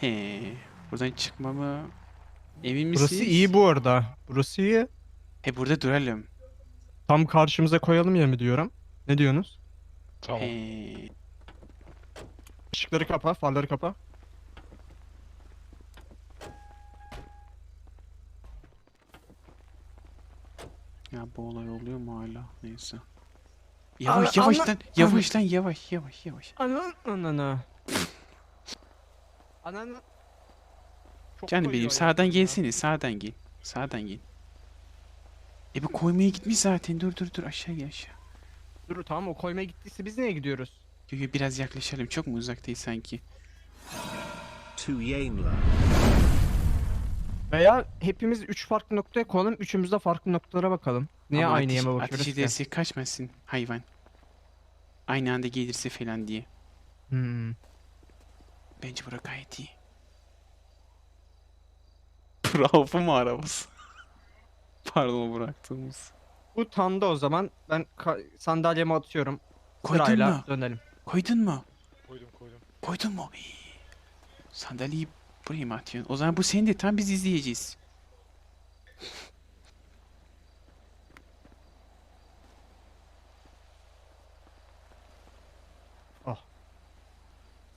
He. Buradan çıkmamı emin misiniz? Burası iyi bu arada. Burası iyi. He burada duralım. Tam karşımıza koyalım ya mı diyorum. Ne diyorsunuz? Tamam. He. Işıkları kapa, farları kapa. Ya bu olay oluyor mu hala? Neyse. Yavaş Ana- yavaş ana- lan. Yavaş lan yavaş yavaş yavaş. Anan anana. Anana. Çok Canım koyuyor benim ya sağdan ya. gelsene sağdan gel. Sağdan gel. E bu koymaya gitmiş zaten. Dur dur dur aşağı gel aşağı. Dur tamam o koymaya gittiyse biz neye gidiyoruz? Yo, yo, biraz yaklaşalım. Çok mu uzaktayız sanki? Veya hepimiz üç farklı noktaya koyalım, üçümüz de farklı noktalara bakalım. Niye Ama aynı ateş- yeme bakıyoruz Ateş ki? ederse kaçmasın hayvan. Aynı anda gelirse falan diye. Hmm. Bence bura gayet iyi. Bravo mu arabası? Pardon bıraktığımız. Bu tanda o zaman ben ka- sandalyemi atıyorum. Koydun Sırayla mu? dönelim. Koydun mu? Koydum koydum. Koydun mu? Sandalyeyi buraya mı atıyorsun? O zaman bu senin de tam biz izleyeceğiz.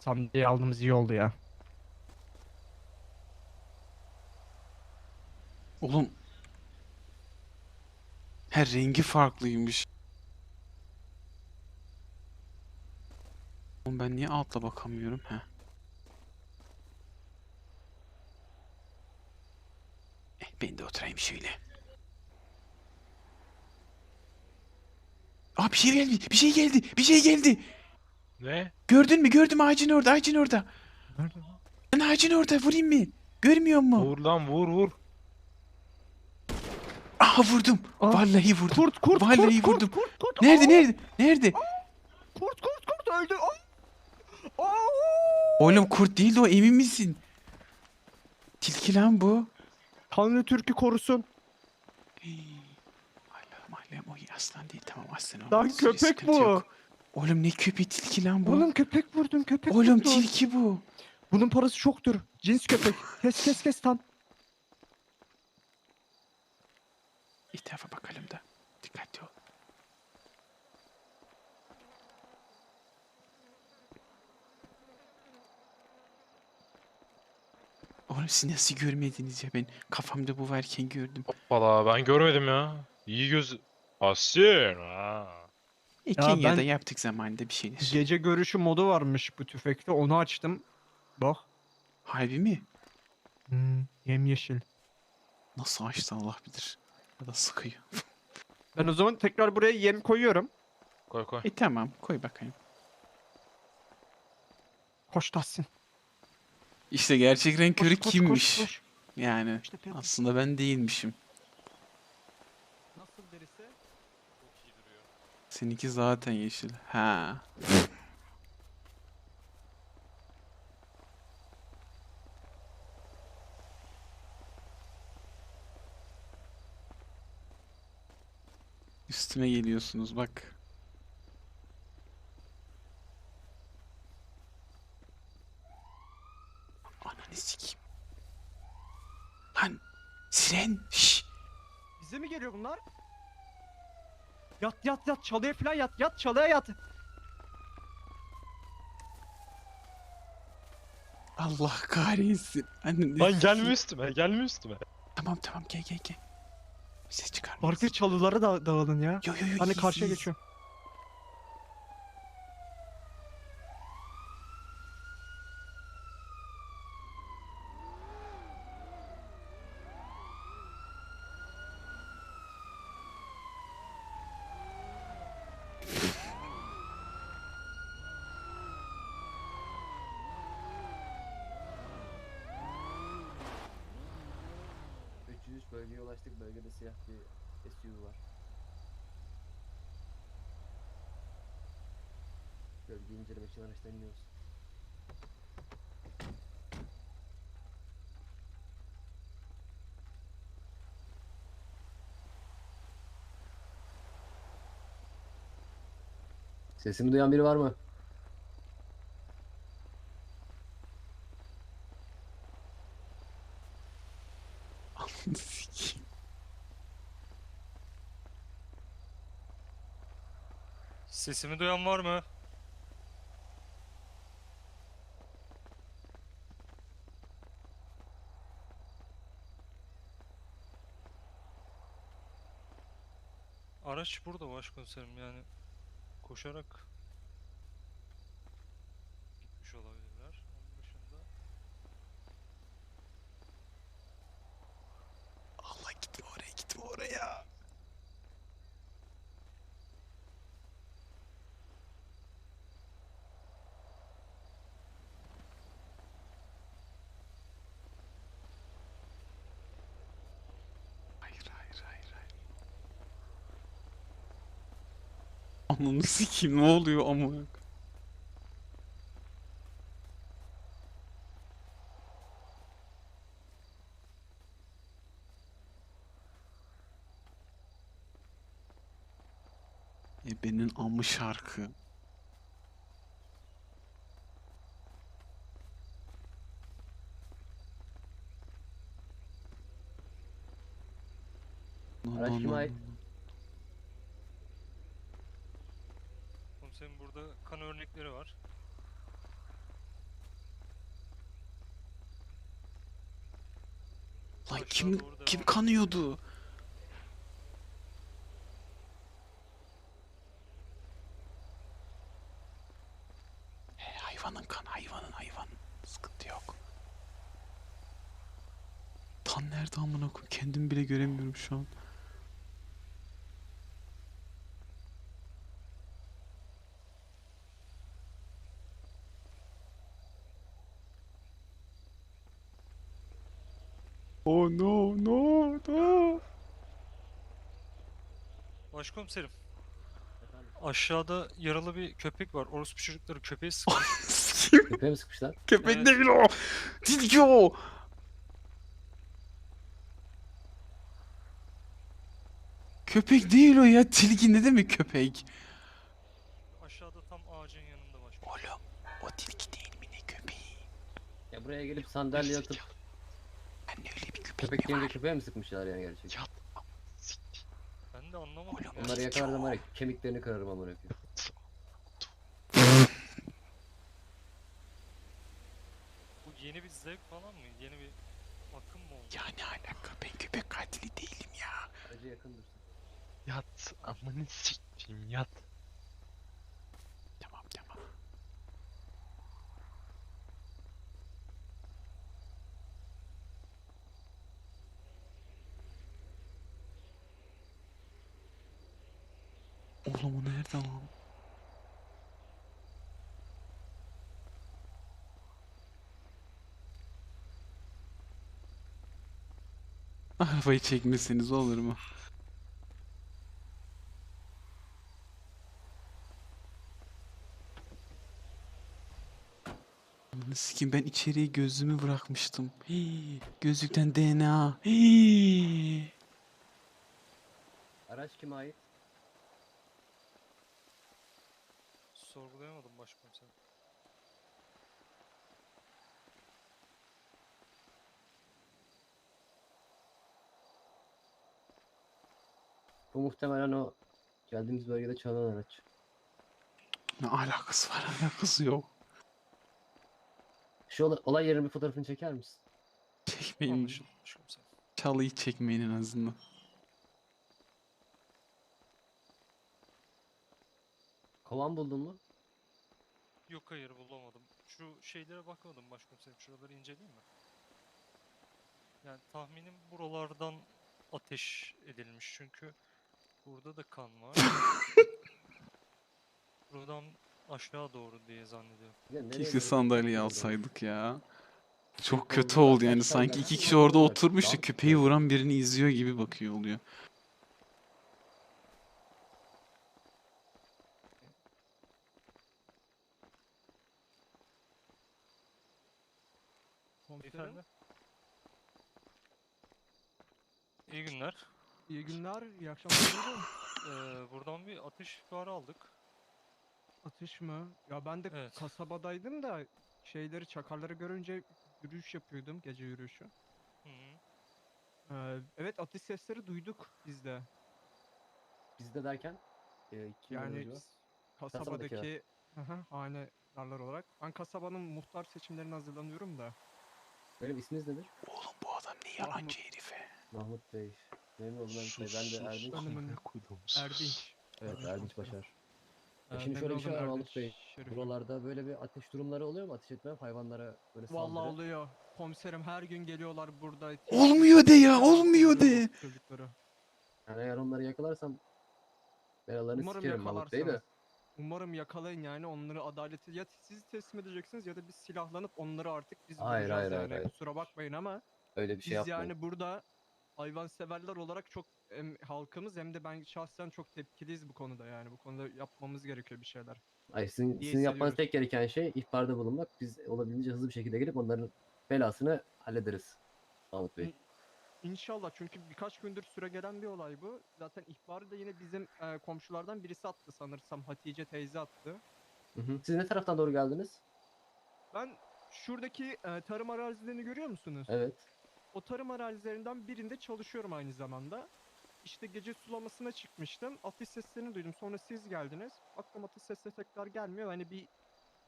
Sandalyeyi aldığımız iyi oldu ya. Oğlum. Her rengi farklıymış. Oğlum ben niye altla bakamıyorum? He. Eh, ben de oturayım şöyle. Aa bir şey geldi. Bir şey geldi. Bir şey geldi. Ne? Gördün mü? Gördüm ağacın orada. Ağacın orada. Nerede lan? Lan ağacın orada. Vurayım mı? Görmüyor musun? Vur lan vur vur. Aha vurdum. Aa, Vallahi vurdum. Kurt kurt Vallahi kurt, vurdum. kurt kurt kurt. Nerede Aa, nerede? Nerede? Kurt kurt kurt öldü. Aa! Aa! Oğlum kurt değil de o emin misin? Tilki lan bu. Tanrı Türk'ü korusun. Allah'ım Allah'ım o aslan değil tamam aslan olmaz. Lan köpek bu. yok. Oğlum ne köpeği tilki lan bu? Oğlum köpek vurdun köpek Oğlum vurdun. tilki bu. Bunun parası çoktur. Cins köpek. Kes kes kes tam. Etrafa bakalım da. Dikkatli ol. Oğlum siz nasıl görmediniz ya ben kafamda bu varken gördüm. Hoppala ben görmedim ya. İyi göz... Asil. Ha. E, Ya ben- yaptık zamanında bir şeyler. Gece görüşü modu varmış bu tüfekte. Onu açtım. Bak. Harbi mi? Hmm, yemyeşil. Nasıl açtı Allah bilir. Ya da sıkıyor. Ben o zaman tekrar buraya yem koyuyorum. Koy koy. E tamam koy bakayım. Koş Tahsin. İşte gerçek renk körü Koş, koş, koş, kimmiş? koş. Yani İşte aslında ben değilmişim. Nasıl derisi? Seninki zaten yeşil. Ha. Üstüme geliyorsunuz bak. Ananı sikeyim. Lan siren. Şşş. Bize mi geliyor bunlar? Yat yat yat çalıya falan yat yat çalıya yat. Allah kahretsin. Ananı Lan gelme üstüme gelme üstüme. Tamam tamam gel gel gel. Ses çıkarma. Farklı çalılara da dağılın ya. Yo yo yo. Hani karşıya geçiyorum. Bölgeye ulaştık. Bölgede siyah bir SUV var. Bölgeyi incelemek için araçtan iniyoruz. Sesimi duyan biri var mı? Sesimi duyan var mı? Araç burada başkomiserim yani koşarak gitmiş olabilirler. Onun dışında Allah gitme oraya gitme oraya. Hayır hayır hayır hayır. Ananı sikeyim ne oluyor amına? Ebenin amı şarkı. Araç kime ait? no. komiserim burada kan örnekleri var. Lan kim kim kanıyordu? He, hayvanın kan hayvanın hayvanın. Sıkıntı yok. Tan nerede amına koyayım? Kendimi bile göremiyorum şu an. Oh no no no. Başkomiserim Efendim, aşağıda yaralı bir köpek var. Orospu çocukları köpeği sıkmış. Sikeyim. köpeğe mi sıkmışlar? Köpek Evet. değil o. Tilki o. Köpek değil o ya. Tilki ne demek köpek? Aşağıda tam ağacın yanında başkomiserim. Oğlum o tilki değil mi ne köpeği? Ya buraya gelip sandalye atıp Ben öyle bir köpek, köpek mi gelince var? köpeğe mi sıkmışlar yani gerçekten? Yat. Ben de anlamadım. Onları yakalardım var ya kemiklerini kırarım amına koyayım. Bu yeni bir zevk falan mı? Yeni bir akım mı oldu? Ya ne alaka ben köpek katili değilim ya. Acı yakın dursun. Yat. Amanı sikeyim yat. Oğlum o nerede lan? Arabayı çekmeseniz olur mu? Sikeyim ben içeriye gözlüğümü bırakmıştım. Hii, gözlükten DNA. Hii. Araç kime ait? Sorgulayamadım başkomiserim. Bu muhtemelen o geldiğimiz bölgede çalınan araç. Ne alakası var alakası yok. Şu olay, olay yerinin bir fotoğrafını çeker misin? Çekmeyin. Anlaşıldı başkomiserim. Çalıyı çekmeyin en azından. Kovan buldun mu? Yok hayır bulamadım. Şu şeylere bakmadım başkomiserim. Şuraları inceleyeyim mi? Yani tahminim buralardan ateş edilmiş çünkü burada da kan var. Buradan aşağı doğru diye zannediyorum. Nereye Keşke doğru sandalyeyi gidiyor alsaydık ya. Çok kötü oldu yani. Sanki iki kişi orada oturmuş da köpeği vuran birini izliyor gibi bakıyor oluyor. Komiserim. Beyefendi. İyi günler. İyi günler, iyi akşamlar. Ee, buradan bir atış ihbarı aldık. Atış mı? Ya ben de Evet. kasabadaydım da şeyleri, çakarları görünce yürüyüş yapıyordum, gece yürüyüşü. Hı -hı. Ee, evet atış sesleri duyduk biz de. Bizde derken e, kim Yani s- kasabadaki Hı hı, hanedarlar olarak. Ben kasabanın muhtar seçimlerine hazırlanıyorum da. Benim isminiz nedir? Oğlum bu adam ne yalancı herife. Mahmut Bey. Memnun oldum Bey. Ben de Erdinç. Koydum. Erdinç. Evet Erdinç. Başar. Ee, şimdi şöyle bir şey memnun var oldum Mahmut Bey. Erdinç Şerif'im. Buralarda böyle bir ateş durumları oluyor mu? Ateş etme hayvanlara böyle saldırı. Vallahi oluyor. Komiserim her gün geliyorlar burada. Olmuyor de ya, olmuyor de. Çocukları. Yani eğer onları yakalarsam belalarını Umarım sikerim Mahmut Bey de. yakalarsınız. Umarım yakalayın yani onları adalete ya siz teslim edeceksiniz ya da biz silahlanıp onları artık biz Hayır, vuracağız hayır, hayır, yani. hayır. Kusura bakmayın ama Öyle bir şey biz yapmayın. yani burada hayvanseverler olarak çok hem halkımız hem de ben şahsen çok tepkiliyiz bu konuda yani bu konuda yapmamız gerekiyor bir şeyler. Ay sizin, sizin yapmanız hissediyoruz. tek gereken şey ihbarda bulunmak. Biz olabildiğince hızlı bir şekilde gelip onların belasını hallederiz. Mahmut Bey. İnşallah çünkü birkaç gündür süre gelen bir olay bu. Zaten ihbarı da yine bizim e, komşulardan birisi attı sanırsam Hatice teyze attı. Hı hı. Siz ne taraftan doğru geldiniz? Ben şuradaki e, tarım arazilerini görüyor musunuz? Evet. O tarım arazilerinden birinde çalışıyorum aynı zamanda. İşte gece sulamasına çıkmıştım. Atış seslerini duydum. Sonra siz geldiniz. Baktım atış sesleri tekrar gelmiyor. Hani bir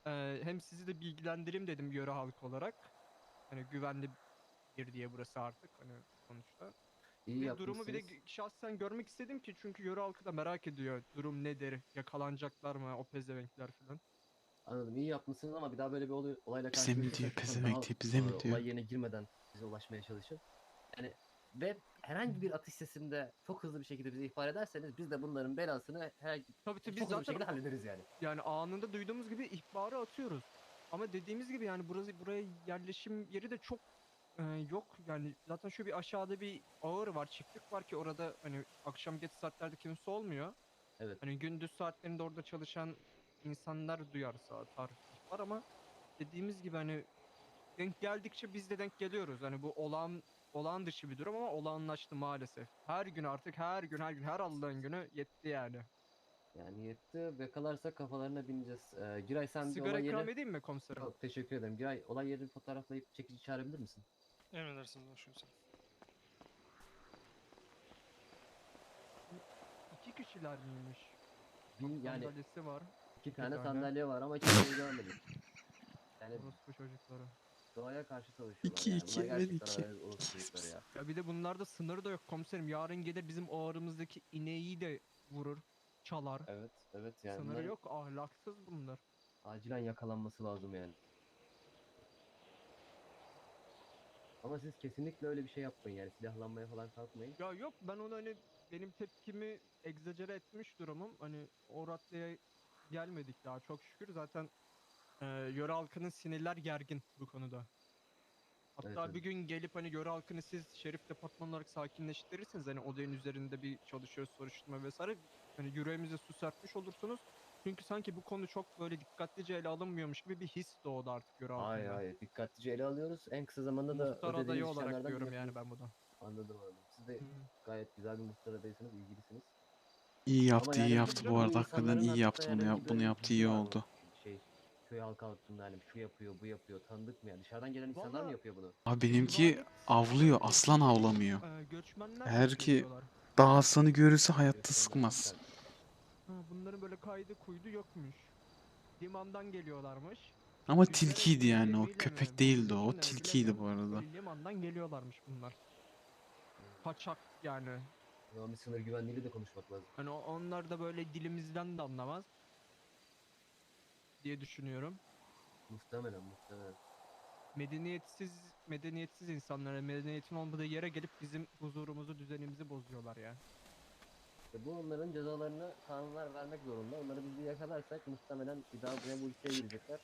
e, hem sizi de bilgilendireyim dedim yöre halkı olarak. Hani güvenli bir diye burası artık hani sonuçta. İyi Ve durumu bir de şahsen görmek istedim ki çünkü yöre halkı da merak ediyor. Durum nedir? Yakalanacaklar mı o pezevenkler falan. Anladım. iyi yapmışsınız ama bir daha böyle bir olay, olayla Bize mi diyor, pezevenk diye bize mi diyor? Olay yerine girmeden bize ulaşmaya çalışın. Yani ve herhangi bir atış sesinde çok hızlı bir şekilde bize ihbar ederseniz biz de bunların belasını herhangi Tabii tabii çok biz hızlı bir zaten şekilde hallederiz yani. yani anında duyduğumuz gibi ihbarı atıyoruz. Ama dediğimiz gibi yani burası buraya yerleşim yeri de çok e, yok. Yani zaten şu bir aşağıda bir ağır var, çiftlik var ki orada hani akşam geç saatlerde kimse olmuyor. Evet. Hani gündüz saatlerinde orada çalışan insanlar duyarsa atar ihbar ama dediğimiz gibi hani denk geldikçe biz de denk geliyoruz. Hani bu olağan olağan dışı bir durum ama olağanlaştı maalesef. Her gün artık her gün her gün her Allah'ın günü yetti yani. Yani yetti ve kalarsa kafalarına bineceğiz. Ee, Giray sen bir Sigara olay ikram yeri... edeyim mi komiserim? Çok teşekkür ederim. Giray olay yerini fotoğraflayıp çekici çağırabilir misin? Emredersiniz başkomiserim. İki kişiler miymiş? Bin, yani Sandalyesi var. iki tane tane. sandalye var ama kimseyi görmedim. Yani Orospu çocukları. doğaya karşı savaşıyorlar İki, yani. iki, Bunlar evet, gerçekten iki. öyle orospu çocukları ya. Ya bir de bunlarda sınırı da yok komiserim. Yarın gelir bizim ağrımızdaki ineği de vurur, çalar. Evet, evet yani Sınırı bunların yok. Ahlaksız bunlar. acilen yakalanması lazım yani. Ama siz kesinlikle öyle bir şey yapmayın yani silahlanmaya falan kalkmayın. Ya yok ben onu hani benim tepkimi egzajere etmiş durumum. Hani o raddeye gelmedik daha çok şükür. Zaten e, yöre halkının sinirler gergin bu konuda. Hatta Evet, evet. bir gün gelip hani yöre halkını siz şerif departmanı olarak sakinleştirirsiniz. Hani odanın üzerinde bir çalışıyor soruşturma vesaire. Hani yüreğimize su serpmiş olursunuz. Çünkü sanki bu konu çok böyle dikkatlice ele alınmıyormuş gibi bir his doğdu artık yöre halkında. Hayır hayır dikkatlice ele alıyoruz. En kısa zamanda da Muhtar ödediğiniz adayı olarak işlemlerden diyorum yani ben bunu. Anladım anladım. Siz de Hı. gayet güzel bir muhtar adayısınız, ilgilisiniz. İyi yaptı, yani iyi yaptı bu arada. Hakikaten iyi yaptı bunu. Yap, bunu yaptı iyi mı? oldu. Şey, köy halkı hakkında hani şu yapıyor, bu yapıyor, tanıdık mı yani? Dışarıdan gelen insanlar mı Vallahi- yapıyor bunu? Abi benimki avlıyor, şey, aslan avlamıyor. e, göçmenler Eğer ki-. Dağ aslanı görürse hayatta sıkmaz. Ha, bunların böyle kaydı kuydu yokmuş. Limandan geliyorlarmış. Ama tilkiydi yani o. Köpek değildi o. O tilkiydi bu arada. Limandan geliyorlarmış bunlar. Kaçak yani. Bir sınır güvenliğiyle de konuşmak lazım. Hani o- onlar da böyle dilimizden de anlamaz. Diye düşünüyorum. Muhtemelen muhtemelen. Medeniyetsiz medeniyetsiz insanlara medeniyetin olmadığı yere gelip bizim huzurumuzu düzenimizi bozuyorlar ya. İşte bu onların cezalarını kanunlar vermek zorunda. Onları biz bir yakalarsak muhtemelen bir daha buraya bu ülkeye girecekler.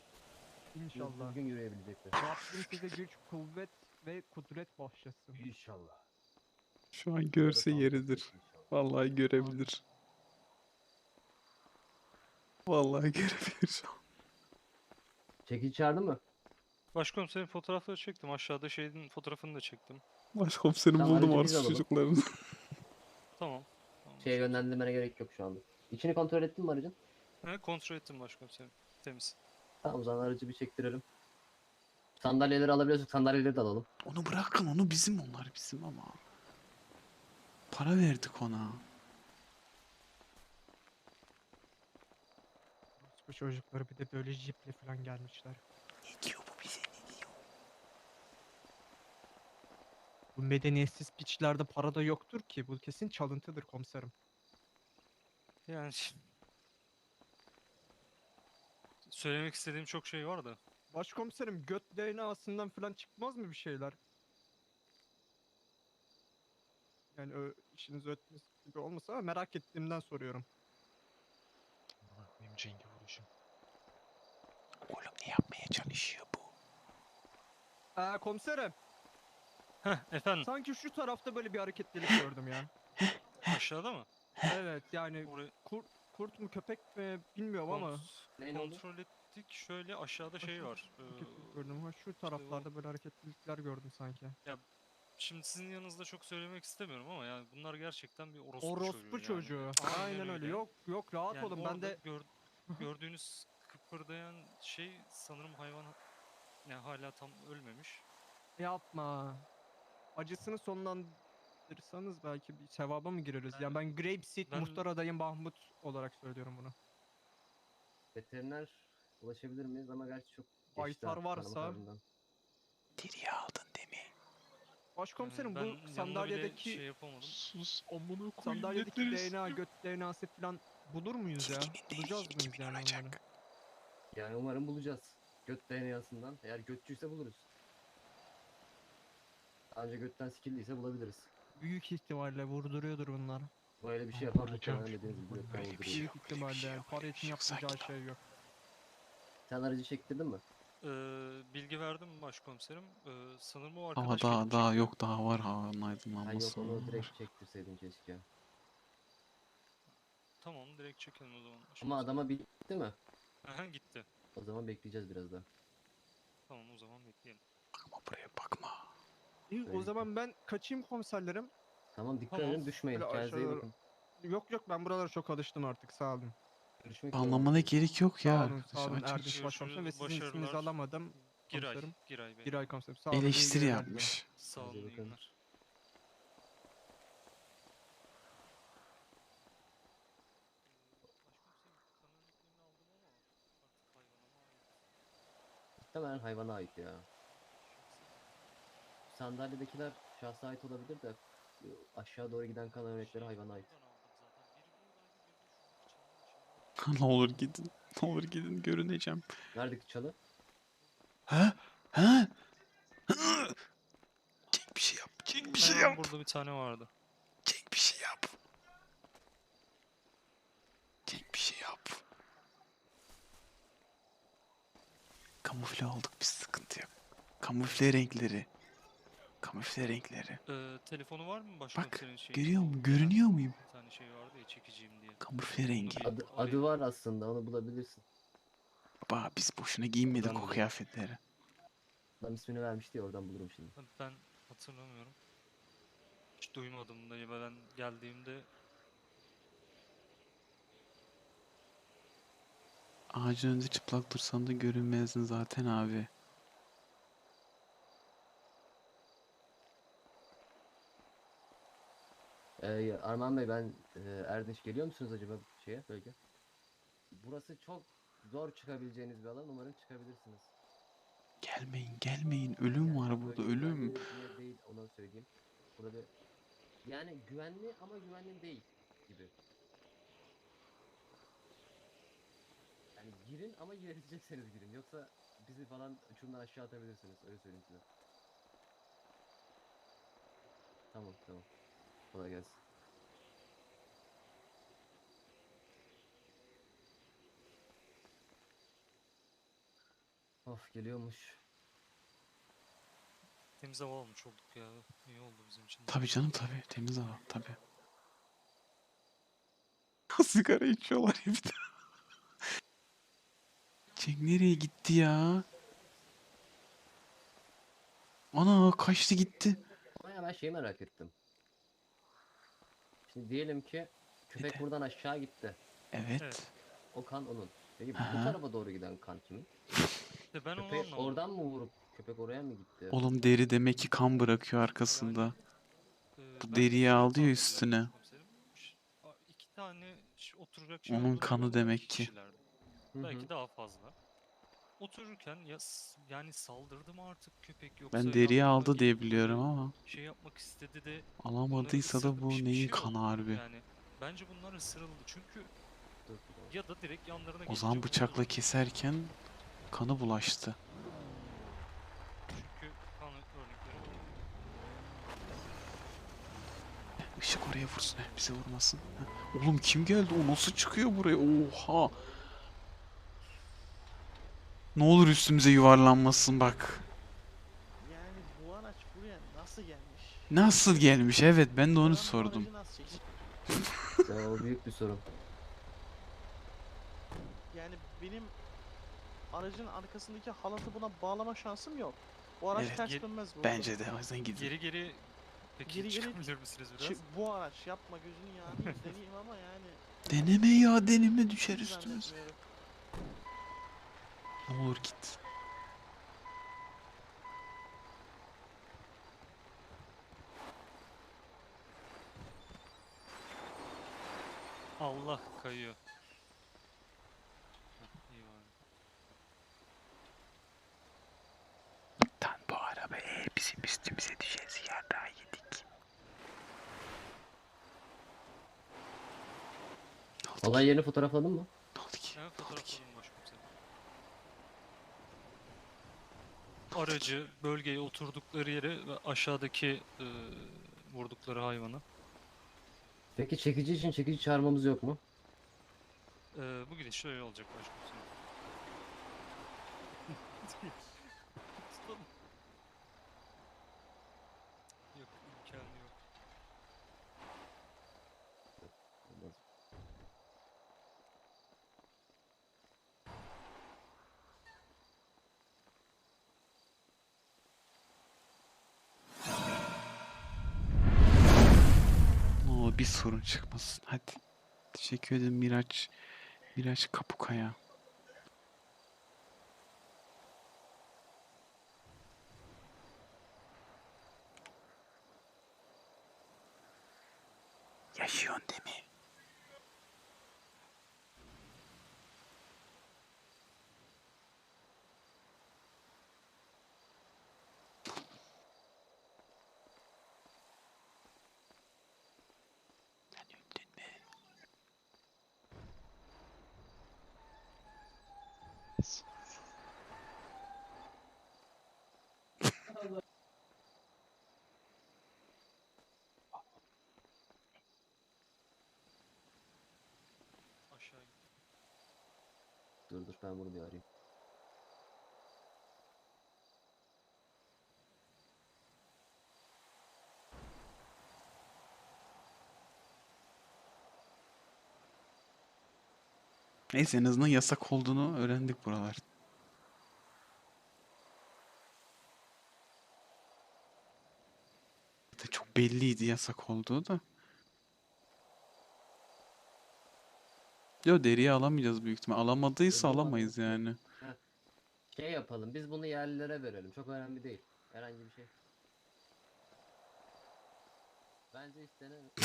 İnşallah. düzgün yürüyebilecekler. Rabbim size güç, kuvvet ve kudret bahşetsin. İnşallah. Şu an görse yeridir. Vallahi görebilir. Vallahi görebilir şu an. Çekici çağırdın mı? Başkomiserim fotoğrafları çektim. Aşağıda şeyin fotoğrafını da çektim. Başkomiserim Tamam, buldum aracı biz orası alalım. çocuklarını. Tamam. Şeye yönlendirmene gerek yok şu anda. İçini kontrol ettin mi aracın? He, kontrol ettim başkomiserim. Temiz. Tamam o zaman aracı bir çektirelim. Sandalyeleri alabiliyorsak sandalyeleri de alalım. Onu bırakın onu bizim onlar bizim ama. Para verdik ona. Bu çocukları bir de böyle jiple falan gelmişler. Ne diyor bu bize ne diyor? Bu medeniyetsiz piçlerde para da yoktur ki. Bu kesin çalıntıdır komiserim. Yani söylemek istediğim çok şey var da. Başkomiserim göt DNA'sından falan çıkmaz mı bir şeyler? Yani ö, işiniz ötmesi gibi olmasa ama merak ettiğimden soruyorum. Benim Cengi vuruşum. Oğlum ne yapmaya çalışıyor bu? Ee, komiserim Heh efendim sanki şu tarafta böyle bir hareketlilik gördüm ya. aşağıda mı? Evet yani Orayı kurt, kurt mu köpek mi bilmiyorum ama kont- Ne oldu? kontrol ettik. Şöyle aşağıda şey var. hareketlilik Ee, gördüm. Ha, şu taraflarda böyle hareketlilikler gördüm sanki. Şimdi sizin yanınızda çok söylemek istemiyorum ama yani bunlar gerçekten bir orospu, Orospu çocuğu. çocuğu. yani. Aynen, öyle. Yok yok rahat Yani olun. Ben orada de gör- gördüğünüz kıpırdayan şey sanırım hayvan yani hala tam ölmemiş. yapma. Acısını sonlandırırsanız belki bir sevaba mı gireriz? Ben- yani ben Grapeseed ben- muhtar adayım Mahmut olarak söylüyorum bunu. Veteriner ulaşabilir miyiz ama gerçi çok geçti Baytar artık varsa- tarzından. Deriye aldın değil mi? Başkomiserim Yani ben bu bile sandalyedeki şey yapamadım. Sus amına koyayım sandalyedeki netleriz. DNA, göt DNA'sı falan bulur muyuz ya? Tilkinin Bulacağız mıyız kimin yani onları? olacak? Yani umarım bulacağız. Göt DNA'sından. Eğer götçüyse buluruz. Ancak götten sikildiyse bulabiliriz. Büyük ihtimalle vurduruyordur bunlar. Böyle bir şey muhtemelen dediğiniz gibi götten şey vurduruyor. yok, Büyük ihtimalle şey yani para için şey yok, yapmayacağı şey yok. Sen aracı çektirdin mi? Ee, bilgi verdim başkomiserim. Ee, sanırım o Ama arkadaş daha gelip daha çekiyor. yok daha var havanın Ha yok aydınlanması. onu direkt çektirseydin keşke. Tamam direkt çekelim o zaman. Ama adama bitti mi? Aha, gitti. O zaman bekleyeceğiz biraz daha. Tamam o zaman bekleyelim. Bakma buraya bakma. İyi, o Öyle zaman ben kaçayım komiserlerim. Tamam dikkat Tamam. edin düşmeyin. Böyle Kendinize iyi bakın. Yok yok ben buralara çok alıştım artık sağ olun. Görüşmek üzere. Anlamana gerek yok ya. Sağ olun sağ olun arkadaşlar. Erdinç Başkomiserim ve sizin isminizi başarılar. alamadım. Giray. Komiserim. Giray Bey. Giray komiserim sağ olun. iyi Eleştiri günler yapmış. Sağ olun Hadi iyi bakalım. günler. Muhtemelen hayvana ait ya. Sandalyedekiler şahsa ait olabilir de e, aşağı doğru giden kan örnekleri hayvana ait. ne olur gidin. Ne olur gidin görüneceğim. Neredeki çalı? Ha? Ha? Çek bir şey yap. Çek bir şey yap. Burada bir tane vardı. Çek bir şey yap. Çek bir şey yap. Kamufle olduk bir sıkıntı yok. Kamufle renkleri. Kamufle renkleri. Ee, telefonu var mı başkomiserin şeyi? Görüyor musun? Görünüyor muyum? Bir tane şey vardı ya çekiciyim diye. Kamufle rengi. Adı, adı var aslında onu bulabilirsin. Baba biz boşuna giyinmedik Ben o kıyafetleri. Adam ismini vermişti ya oradan bulurum şimdi. Ha, Ben hatırlamıyorum. Hiç duymadım da ben geldiğimde Ağacın önünde çıplak dursan da görünmezdin zaten abi. Ee, Arman Bey ben e, Erdinç geliyor musunuz acaba şeye bölge? Burası çok zor çıkabileceğiniz bir alan. Umarım çıkabilirsiniz. Gelmeyin gelmeyin ölüm var burada bölge ölüm. güvenli değil onu söyleyeyim. Burada yani güvenli ama güvenli değil gibi. Yani girin ama girebilecekseniz girin. Yoksa bizi falan uçurumdan aşağı atabilirsiniz. Öyle söyleyeyim size. Tamam tamam. Kolay gelsin. Of geliyormuş. temiz hava almış olduk ya. İyi oldu bizim için. Tabii canım tabii temiz hava tabii. Sigara içiyorlar ya bir de. Cenk nereye gitti ya? Ana kaçtı gitti. Ama ya ben şeyi merak ettim. Şimdi diyelim ki köpek Neden? buradan aşağı gitti. Evet. Evet. O kan onun. Peki bu Aha. tarafa doğru giden kan kimin? İşte ben onu Köpeği anlamadım. oradan mı vurup köpek oraya mı gitti? Oğlum deri demek ki kan bırakıyor arkasında. Ee, Bu ben deriyi şey tahmin üstüne. komiserim. Ş- a- İki tane ş- oturacak şey Onun olduğunu kanı demek ki. Hı hı. Belki daha fazla. Otururken ya yani saldırdı mı artık köpek yoksa Ben yanlarına aldı diye biliyorum ama Şey yapmak istedi de alamadıysa da bu neyin şey oldu. kanı harbi. yani bence bunlar ısırıldı çünkü ya da direkt yanlarına O zaman bıçakla keserken kanı bulaştı. Çünkü kan örnekleri. Işık oraya vursun. Heh, bize vurmasın. Heh. Oğlum kim geldi? O nasıl çıkıyor buraya? Oha. Ne olur üstümüze yuvarlanmasın bak. Yani bu araç buraya nasıl gelmiş? Nasıl gelmiş? Evet ben de onu adam bu sordum. aracı nasıl çekmiş? Ya, o büyük bir sorun. Yani benim aracın arkasındaki halatı buna bağlama şansım yok. Bu araç Evet, ters dönmez bu. Bence de o yüzden gidin. Geri geri peki Geri geri çıkabilir misiniz biraz? Çık, bu araç yapma gözünü yani deneyeyim ama yani Deneme ya deneme düşer hiç üstümüze. zannetmiyorum. Ne olur git. Allah kayıyor. Lan bu araba e, bizim üstümüze düşeriz yarrağı yedik. Ne oldu Olay yerini fotoğrafladın mı? Ne oldu ki? Evet Ne oldu fotoğraf ki? alalım başkomiserim. Aracı bölgeye oturdukları yere ve aşağıdaki e, vurdukları hayvanı. Peki çekici için çekici çağırmamız yok mu? E, bu gidişle öyle olacak başkomiserim. Tutalım. Yok imkanı yok. Olmaz. Ne olur bir sorun çıkmasın. Hadi. Teşekkür ederim Miraç. Miraç Kapukaya. Yaşıyorsun değil mi? Dur dur ben bunu bir arayayım. Neyse en azından yasak olduğunu öğrendik buralar. Çok belliydi yasak olduğu da. Yo deriyi alamayacağız büyük ihtimal. Alamadıysa Yok, alamayız yani. Şey yapalım biz bunu yerlilere verelim. Çok önemli değil. Herhangi bir şey. Bence istenen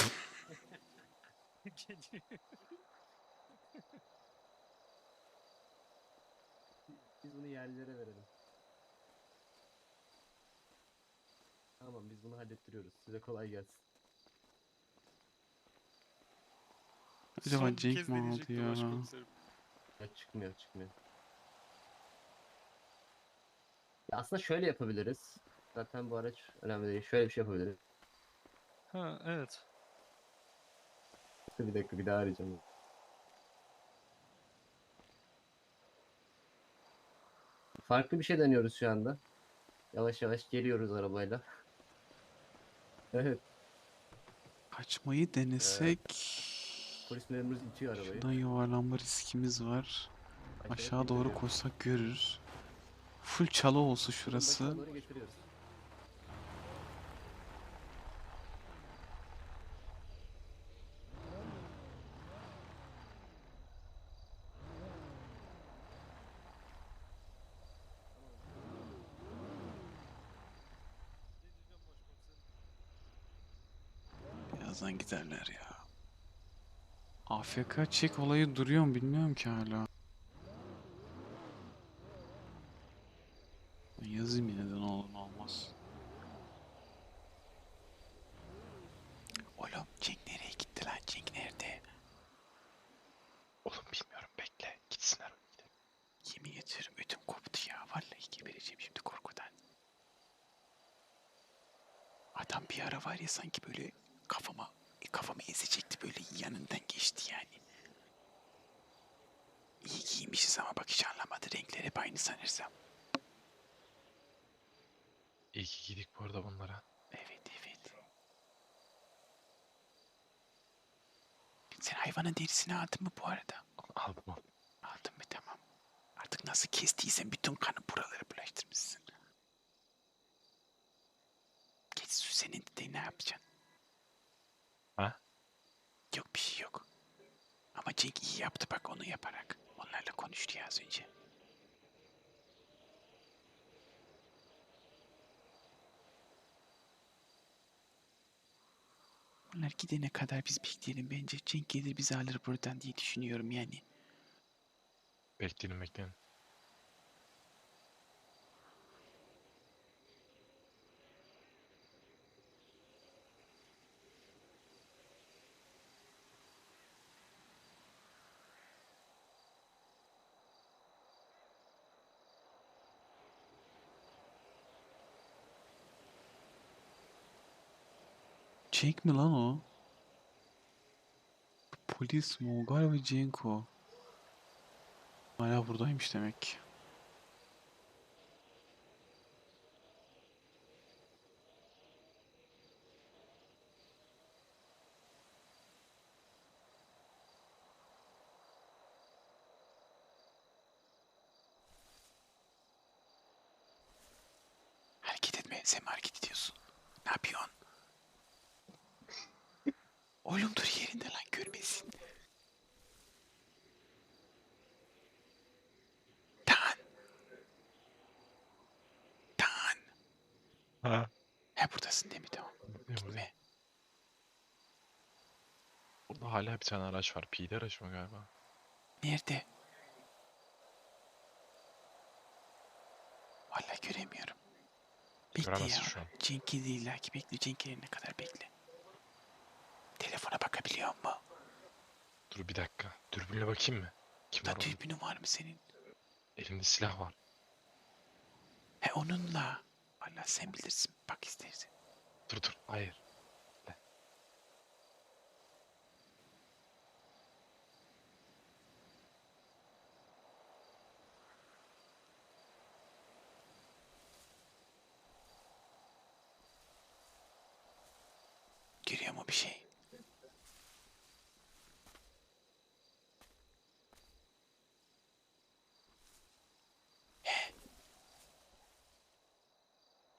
biz bunu yerlilere verelim. Tamam biz bunu hallettiriyoruz. Size kolay gelsin. Acaba Son Cenk kez mi aldı ya? başkomiserim. Ya çıkmıyor çıkmıyor. Ya aslında şöyle yapabiliriz. Zaten bu araç önemli değil. Şöyle bir şey yapabiliriz. Ha evet. Bir dakika bir daha arayacağım. Farklı bir şey deniyoruz şu anda. Yavaş yavaş geliyoruz arabayla. Evet. Kaçmayı denesek... Polis memurumuz itiyor arabayı. Şuradan yuvarlanma riskimiz var. Aşağı doğru koşsak görürüz. Full çalı olsa şurası. Birazdan giderler ya. AFK çek olayı duruyor mu bilmiyorum ki hala. yazayım yine de ne olur ne olmaz. Oğlum Cenk nereye gitti lan? Cenk nerede? Oğlum bilmiyorum bekle. Gitsinler. Gidelim. Yemin ediyorum ödüm koptu ya. Vallahi gebereceğim şimdi korkudan. Adam bir ara var ya sanki böyle kafama kafamı ezecekti böyle yanından geçti yani. İyi giymişiz ama bak hiç anlamadı renkleri hep aynı sanırsam. İyi ki giydik bu arada bunlara. Evet evet. Sen hayvanın derisini aldın mı bu arada? Aldım. Aldın mı tamam. Artık nasıl kestiysen bütün kanı buralara bulaştırmışsın. Geç su senin de ne yapacaksın? Ha? Yok bir şey yok. Ama Cenk iyi yaptı bak onu yaparak. Onlarla konuştu ya az önce. Onlar gidene kadar biz bekleyelim bence. Cenk gelir bizi alır buradan diye düşünüyorum yani. Bekleyin. Cenk mi lan o? Polis mi o? Galiba Cenk o. Hala buradaymış demek ki. Hareket etme. Sen mi hareket ediyorsun? Ne yapıyorsun? Oğlum dur yerinde lan görmesin. Tan. Tan. Ha. He buradasın değil mi? Tamam. Ne bu? Gitme. Burada hala bir tane araç var. PD araç mı galiba? Nerede? Vallahi göremiyorum. Bekle Göremezsin ya. şu an. Cenk'i değil ki bekle. Cenk gelene kadar bekle. Telefona bakabiliyor mu? Dur bir dakika. Dürbünle bakayım mı? Kim var Da orada? dürbünü var mı senin? Elimde silah var. He onunla. Vallahi sen bilirsin. Bak istersen. Dur dur. Hayır. Görüyor mu bir şey?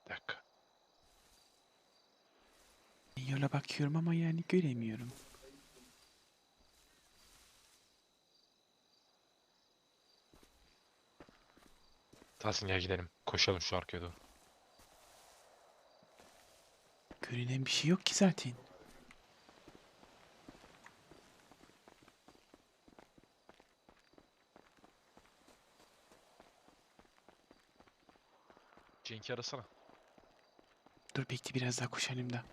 Bir dakika. Yola bakıyorum ama yani göremiyorum. Tahsin gel gidelim. Koşalım şu arkaya doğru. Görünen bir şey yok ki zaten. Cenk'i arasana. Dur bekle biraz daha koşalım da.